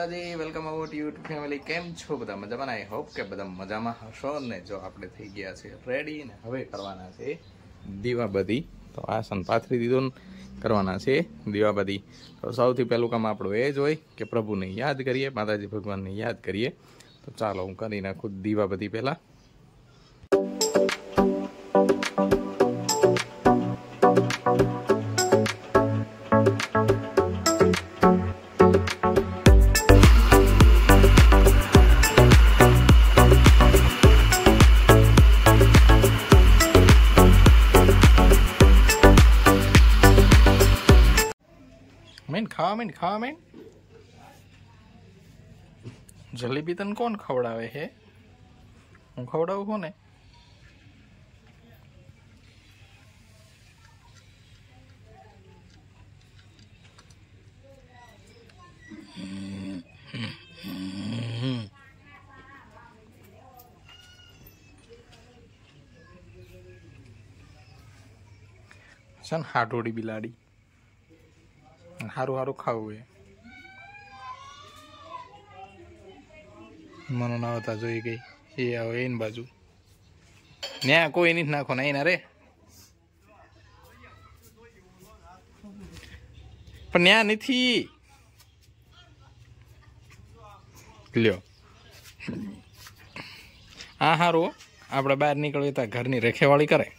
દાદાજી welcome about YouTube family કેમ છો બધા મજામાં? આઈ હોપ કે બધા મજામાં હશો ને જો આપણે થઈ ગયા છે રેડી ને હવે કરવાના છે દીવાબત્તી. તો આસન પાથરી દીધું કરવાના છે દીવાબત્તી. તો સૌથી પહેલું કામ આપણું એ જ હોય કે પ્રભુને યાદ કરીએ, માતાજી ભગવાનને યાદ કરીએ. તો ચાલો હું કરી નાખું દીવાબત્તી પહેલાં. ખાવા ખાવા મેન જલેબી તને કોણ ખવડાવે હે? હું ખવડાવું છું ને છે ને હાટોડી બિલાડી. સારું સારું ખાવું એ. મનો ના હતા જોઈ ગઈ. એ આવે એની બાજુ. ન્યા કોઈ નહીં નાખો ના એના રે. પણ ન્યા નથી. લ્યો. હા. સારું આપણે બહાર નીકળીએ તો ઘરની રેખેવાળી કરે.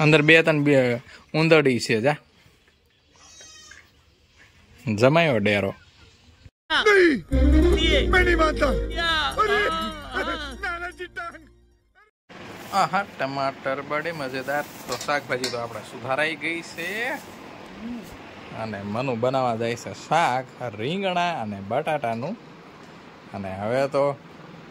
અંદર બે ત્રણ બે ઉંદરડી છે, જા. જમાયો ડેરો. આહા ટમાટર બડે, મજેદાર. તો શાકભાજી તો આપણે સુધારાઈ ગઈ છે. અને મનુ બનાવવા જાય છે શાક, રીંગણા અને બટાટાનું. અને હવે તો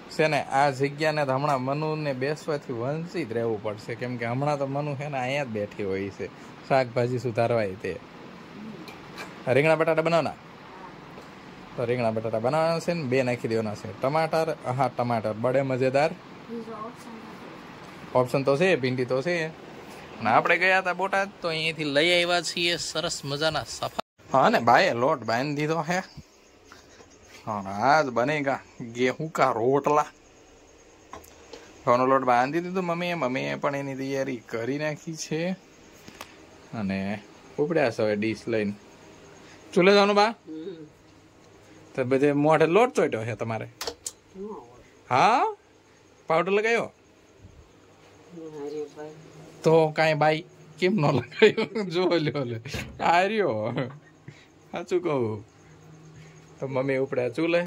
છે ને, આ જગ્યાને તો હમણાં મનુને બેસવાથી વંચિત રહેવું પડશે. કેમ કે હમણાં તો મનુ છે ને, અહીંયા જ બેઠી હોય છે. શાકભાજી સુધારવાય તે. રીંગણા બટાટા બનાવના તો રીંગણા બટાટા બનાવવાના છે ને બે નાખી દેવાના છે. ટમાટર હા ટમાટર. બડે મજેદાર. ઓપ્શન તો છે, ભીંડી તો છે. અને આપણે ગયા હતા બોટાદ, તો અહીંયાથી લઈ આવ્યા છીએ સરસ મજાના સફા હા ને ભાઈ લોટ બાંધી દીધો હે. આજ બનેગા ગેહું કા રોટલા. ઘઉંનો લોટ બાંધી દીધો મમ્મીએ. મમ્મીએ પણ એની તૈયારી કરી નાખી છે. અને ઉપડ્યા છે હવે ડીશ લઈને. ચૂલે જવાનું બા? તો બધે મોઢે લોટ ચોટ્યો છે તમારે. હા? પાવડર લગાવ્યો તો કાંઈ બાઈ કેમ ન લગાવ્યો જો લ્યો લે આર્યો સાચું કહું. તો મમ્મી ઉપડ્યા ચૂલે.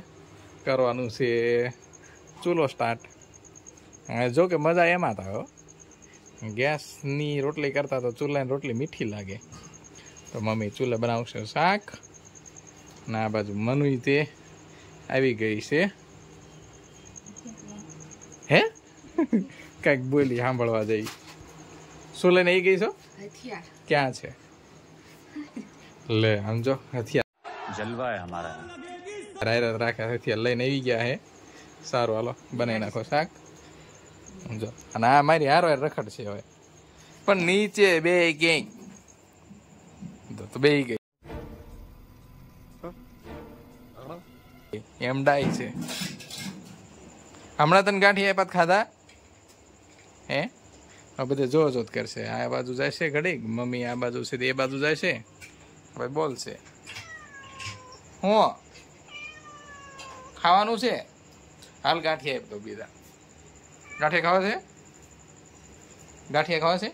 કરવાનું છે. ચૂલો સ્ટાર્ટ જો કે મજા એમાં થાય ગેસની રોટલી કરતા તો ચૂલાની રોટલી મીઠી લાગે. તો મમ્મી ચૂલે બનાવશે શાક. અને આ બાજુ મનુઈ તે આવી ગઈ છે. હે? કંઈક બોલી સાંભળવા જઈ. શું લઈને આવી ગઈ છો? ક્યાં છે? લે સમજો હથિયાર. જલવા હે હમારા રાયરત રાખ્યા હથિયાર લઈને આવી ગયા હે. સારું હાલો બનાવી નાખો શાક. સમજો અને આ મારી હારો રખડ છે હવે. પણ નીચે બે ક્યાંય તો બે ગઈ. એમ ડાય છે. હમણાં તને ગાંઠી આપ્યા ખાધા? હે? આ બધે જો જોત કરશે. આ બાજુ જાય છે ઘડીક મમ્મી આ બાજુ છે તે એ બાજુ જાય છે હવે બોલશે હું. ખાવાનું છે? હાલ ગાંઠિયા આપી દો બીજા. ગાંઠિયા ખાવા છે? ગાંઠિયા ખાવા છે?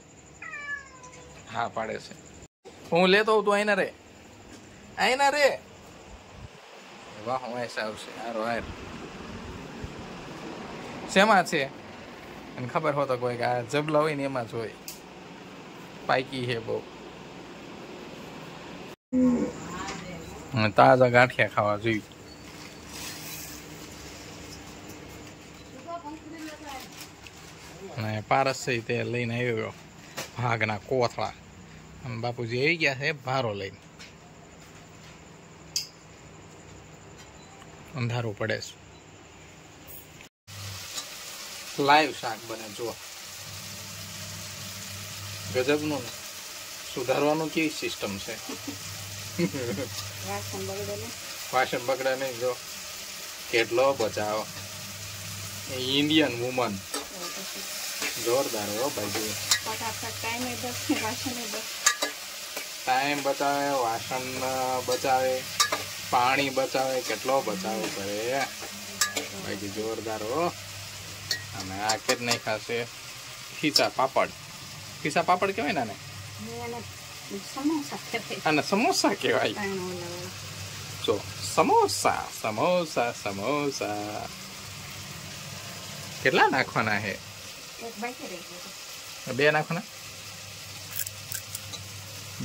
હા પાડે છે. હું લેતો તું આઈના રે. આઈના રે. વાહ, હું એસા આવશે. હારો, હાર. શેમાં છે? અને ખબર હોતો કોઈ કે આ જબલા હોય ને એમાં જ હોય. પાકી છે બહુ. તાજા ગાંઠિયા ખાવા જોઈએ અને પારસ તે લઈને આવ્યો. ભાગના કોથળા. બાપુજી આવી ગયા છે ભારો લઈને. અંધારું પડે છે. લાઈવ શાક બને જુઓ. ગજબનું સુધારવાનું કેવી સિસ્ટમ છે? વાસણ બગડે નહીં જો કેટલો બચાવ. ઇન્ડિયન વુમન જોરદાર હો ભાઈ ટાઈમે બસ વાસણે બસ ટાઈમ બચાવે વાસણ બચાવે પાણી બચાવે કેટલો બચાવ કરે. ભાઈ જોરદાર હો. અને આ જ નહીં ખાશે. ખીચા પાપડ. ખીચા પાપડ કહેવાય ને આને? સમોસા અને સમોસા કહેવાય. જો સમોસા સમોસા સમોસા. કેટલા નાખવાના બાકી ગયું. બે નાખવાના?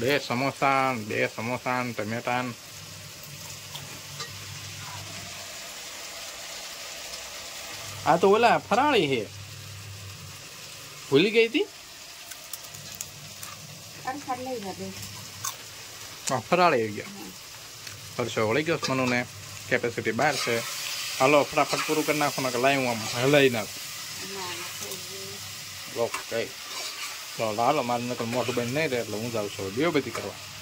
બે સમોસા બે સમોસા ટમેટા. આ તો ઓલા ફરાળી છે. ભૂલી ગઈ હતી? હા, ફરાળી આવી ગયા. પરસો વળી ગયો મનુને. કેપેસિટી બહાર છે. હાલો ફટાફટ પૂરું કરી નાખો ને લાઈ હું આમ હલાઈ નાખું. કઈ ઓકે તો હાલો નકલ મોટું બેન નહીં રહે એટલે હું જાઉં છું બે બધી કરવા.